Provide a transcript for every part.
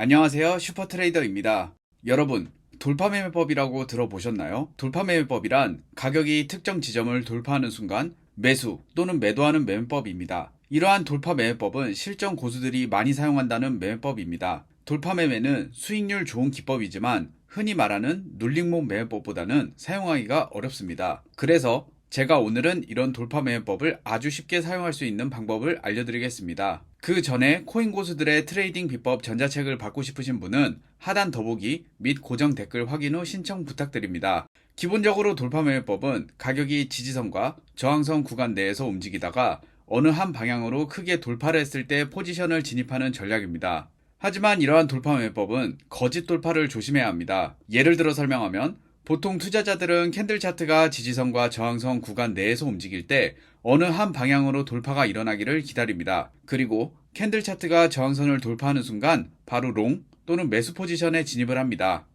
안녕하세요. 슈퍼트레이더입니다. 여러분, 돌파매매법이라고 들어보셨나요? 돌파매매법이란 가격이 특정 지점을 돌파하는 순간 매수 또는 매도하는 매매법입니다. 이러한 돌파매매법은 실전 고수들이 많이 사용한다는 매매법입니다. 돌파매매는 수익률 좋은 기법이지만 흔히 말하는 눌림목 매매법보다는 사용하기가 어렵습니다. 그래서 제가 오늘은 이런 돌파 매매법을 아주 쉽게 사용할 수 있는 방법을 알려드리겠습니다. 그 전에 코인 고수들의 트레이딩 비법 전자책을 받고 싶으신 분은 하단 더보기 및 고정 댓글 확인 후 신청 부탁드립니다. 기본적으로 돌파 매매법은 가격이 지지선과 저항선 구간 내에서 움직이다가 어느 한 방향으로 크게 돌파를 했을 때 포지션을 진입하는 전략입니다. 하지만 이러한 돌파 매매법은 거짓 돌파를 조심해야 합니다. 예를 들어 설명하면 보통 투자자들은 캔들 차트가 지지선과 저항선 구간 내에서 움직일 때 어느 한 방향으로 돌파가 일어나기를 기다립니다. 그리고 캔들 차트가 저항선을 돌파하는 순간 바로 롱 또는 매수 포지션에 진입을 합니다.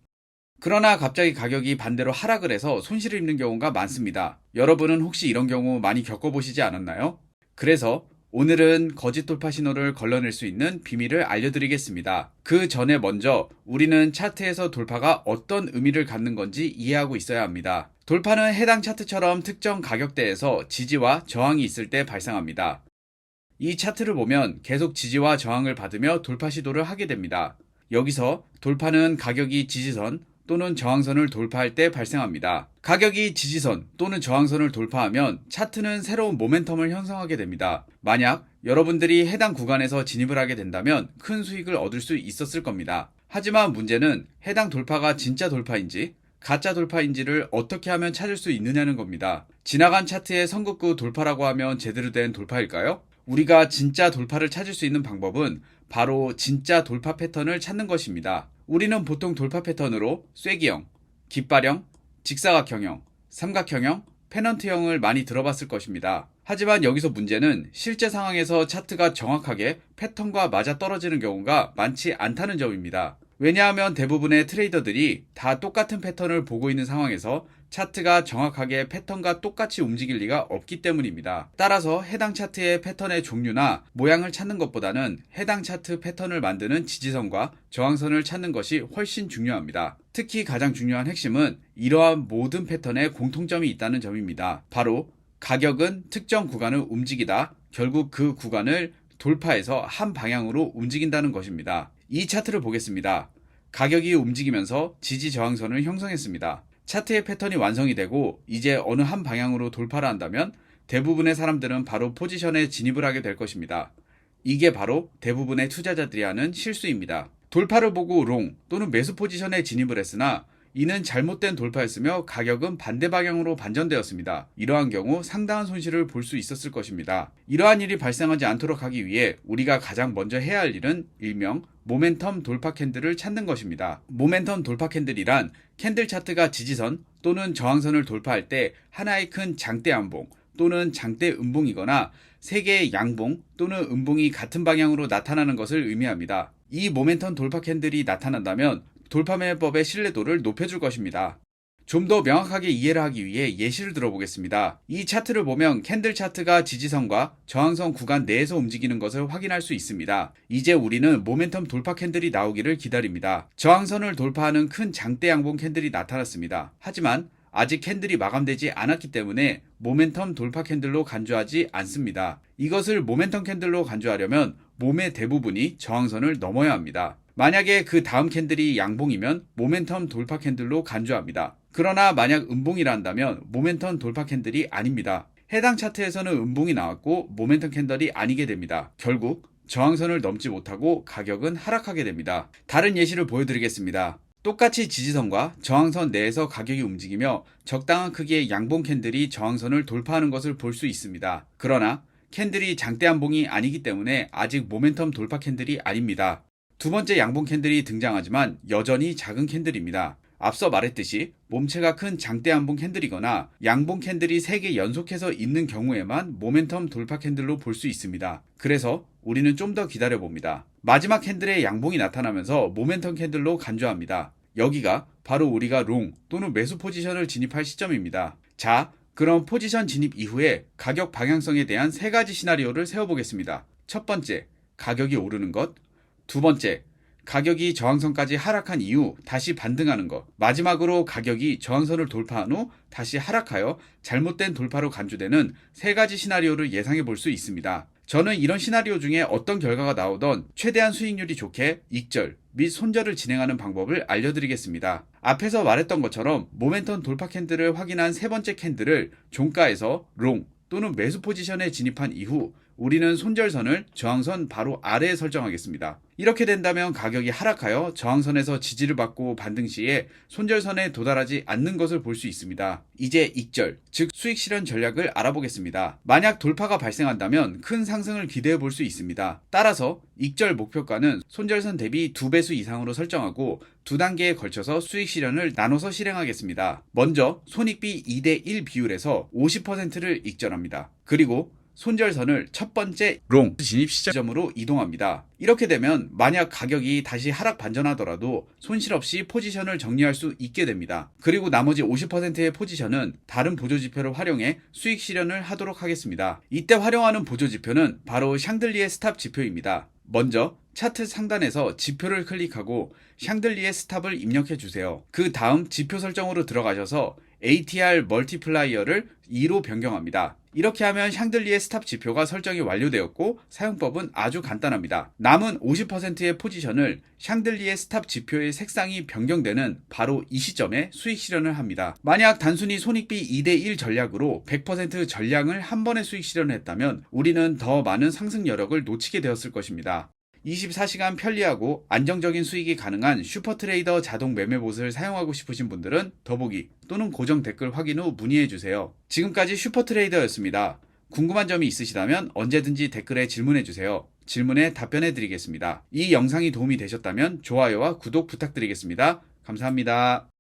그러나 갑자기 가격이 반대로 하락을 해서 손실을 입는 경우가 많습니다. 여러분은 혹시 이런 경우 많이 겪어보시지 않았나요? 그래서 오늘은 거짓 돌파 신호를 걸러낼 수 있는 비밀을 알려드리겠습니다. 그 전에 먼저 우리는 차트에서 돌파가 어떤 의미를 갖는 건지 이해하고 있어야 합니다. 돌파는 해당 차트처럼 특정 가격대에서 지지와 저항이 있을 때 발생합니다. 이 차트를 보면 계속 지지와 저항을 받으며 돌파 시도를 하게 됩니다. 여기서 돌파는 가격이 지지선 또는 저항선을 돌파할 때 발생합니다. 가격이 지지선 또는 저항선을 돌파하면 차트는 새로운 모멘텀을 형성하게 됩니다. 만약 여러분들이 해당 구간에서 진입을 하게 된다면 큰 수익을 얻을 수 있었을 겁니다. 하지만 문제는 해당 돌파가 진짜 돌파인지 가짜 돌파인지를 어떻게 하면 찾을 수 있느냐는 겁니다. 지나간 차트의 선긋구 돌파라고 하면 제대로 된 돌파일까요? 우리가 진짜 돌파를 찾을 수 있는 방법은 바로 진짜 돌파 패턴을 찾는 것입니다. 우리는 보통 돌파 패턴으로 쐐기형, 깃발형, 직사각형형, 삼각형형, 페넌트형을 많이 들어봤을 것입니다. 하지만 여기서 문제는 실제 상황에서 차트가 정확하게 패턴과 맞아 떨어지는 경우가 많지 않다는 점입니다. 왜냐하면 대부분의 트레이더들이 다 똑같은 패턴을 보고 있는 상황에서 차트가 정확하게 패턴과 똑같이 움직일 리가 없기 때문입니다. 따라서 해당 차트의 패턴의 종류나 모양을 찾는 것보다는 해당 차트 패턴을 만드는 지지선과 저항선을 찾는 것이 훨씬 중요합니다. 특히 가장 중요한 핵심은 이러한 모든 패턴에 공통점이 있다는 점입니다. 바로 가격은 특정 구간을 움직이다 결국 그 구간을 돌파해서 한 방향으로 움직인다는 것입니다. 이 차트를 보겠습니다. 가격이 움직이면서 지지 저항선을 형성했습니다. 차트의 패턴이 완성이 되고 이제 어느 한 방향으로 돌파를 한다면 대부분의 사람들은 바로 포지션에 진입을 하게 될 것입니다. 이게 바로 대부분의 투자자들이 하는 실수입니다. 돌파를 보고 롱 또는 매수 포지션에 진입을 했으나 이는 잘못된 돌파였으며 가격은 반대 방향으로 반전되었습니다. 이러한 경우 상당한 손실을 볼 수 있었을 것입니다. 이러한 일이 발생하지 않도록 하기 위해 우리가 가장 먼저 해야 할 일은 일명 모멘텀 돌파 캔들을 찾는 것입니다. 모멘텀 돌파 캔들이란 캔들 차트가 지지선 또는 저항선을 돌파할 때 하나의 큰 장대 양봉 또는 장대 음봉이거나 세 개의 양봉 또는 음봉이 같은 방향으로 나타나는 것을 의미합니다. 이 모멘텀 돌파 캔들이 나타난다면 돌파 매매법의 신뢰도를 높여줄 것입니다. 좀 더 명확하게 이해를 하기 위해 예시를 들어보겠습니다. 이 차트를 보면 캔들 차트가 지지선과 저항선 구간 내에서 움직이는 것을 확인할 수 있습니다. 이제 우리는 모멘텀 돌파 캔들이 나오기를 기다립니다. 저항선을 돌파하는 큰 장대 양봉 캔들이 나타났습니다. 하지만 아직 캔들이 마감되지 않았기 때문에 모멘텀 돌파 캔들로 간주하지 않습니다. 이것을 모멘텀 캔들로 간주하려면 몸의 대부분이 저항선을 넘어야 합니다. 만약에 그 다음 캔들이 양봉이면 모멘텀 돌파 캔들로 간주합니다. 그러나 만약 음봉이라 한다면 모멘텀 돌파 캔들이 아닙니다. 해당 차트에서는 음봉이 나왔고 모멘텀 캔들이 아니게 됩니다. 결국 저항선을 넘지 못하고 가격은 하락하게 됩니다. 다른 예시를 보여드리겠습니다. 똑같이 지지선과 저항선 내에서 가격이 움직이며 적당한 크기의 양봉 캔들이 저항선을 돌파하는 것을 볼 수 있습니다. 그러나 캔들이 장대 한봉이 아니기 때문에 아직 모멘텀 돌파 캔들이 아닙니다. 두 번째 양봉 캔들이 등장하지만 여전히 작은 캔들입니다. 앞서 말했듯이 몸체가 큰 장대 한봉 캔들이거나 양봉 캔들이 3개 연속해서 있는 경우에만 모멘텀 돌파 캔들로 볼 수 있습니다. 그래서 우리는 좀 더 기다려 봅니다. 마지막 캔들의 양봉이 나타나면서 모멘텀 캔들로 간주합니다. 여기가 바로 우리가 롱 또는 매수 포지션을 진입할 시점입니다. 자, 그럼 포지션 진입 이후에 가격 방향성에 대한 세 가지 시나리오를 세워보겠습니다. 첫 번째, 가격이 오르는 것. 두 번째, 가격이 저항선까지 하락한 이후 다시 반등하는 것. 마지막으로 가격이 저항선을 돌파한 후 다시 하락하여 잘못된 돌파로 간주되는 세 가지 시나리오를 예상해 볼 수 있습니다. 저는 이런 시나리오 중에 어떤 결과가 나오던 최대한 수익률이 좋게 익절 및 손절을 진행하는 방법을 알려드리겠습니다. 앞에서 말했던 것처럼 모멘텀 돌파 캔들을 확인한 세 번째 캔들을 종가에서 롱 또는 매수 포지션에 진입한 이후 우리는 손절선을 저항선 바로 아래에 설정하겠습니다. 이렇게 된다면 가격이 하락하여 저항선에서 지지를 받고 반등 시에 손절선에 도달하지 않는 것을 볼 수 있습니다. 이제 익절, 즉 수익 실현 전략을 알아보겠습니다. 만약 돌파가 발생한다면 큰 상승을 기대해 볼 수 있습니다. 따라서 익절 목표가는 손절선 대비 두 배수 이상으로 설정하고 두 단계에 걸쳐서 수익 실현을 나눠서 실행하겠습니다. 먼저 손익비 2대 1 비율에서 50%를 익절합니다. 그리고 손절선을 첫 번째 롱 진입 시점으로 이동합니다. 이렇게 되면 만약 가격이 다시 하락 반전하더라도 손실 없이 포지션을 정리할 수 있게 됩니다. 그리고 나머지 50%의 포지션은 다른 보조 지표를 활용해 수익 실현을 하도록 하겠습니다. 이때 활용하는 보조 지표는 바로 샹들리의 스탑 지표입니다. 먼저 차트 상단에서 지표를 클릭하고 샹들리의 스탑을 입력해 주세요. 그 다음 지표 설정으로 들어가셔서 ATR 멀티플라이어를 2로 변경합니다. 이렇게 하면 샹들리의 스탑 지표가 설정이 완료되었고 사용법은 아주 간단합니다. 남은 50%의 포지션을 샹들리의 스탑 지표의 색상이 변경되는 바로 이 시점에 수익 실현을 합니다. 만약 단순히 손익비 2대1 전략으로 100% 전량을 한 번에 수익 실현을 했다면 우리는 더 많은 상승 여력을 놓치게 되었을 것입니다. 24시간 편리하고 안정적인 수익이 가능한 슈퍼트레이더 자동 매매봇을 사용하고 싶으신 분들은 더보기 또는 고정 댓글 확인 후 문의해 주세요. 지금까지 슈퍼트레이더였습니다. 궁금한 점이 있으시다면 언제든지 댓글에 질문해 주세요. 질문에 답변해 드리겠습니다. 이 영상이 도움이 되셨다면 좋아요와 구독 부탁드리겠습니다. 감사합니다.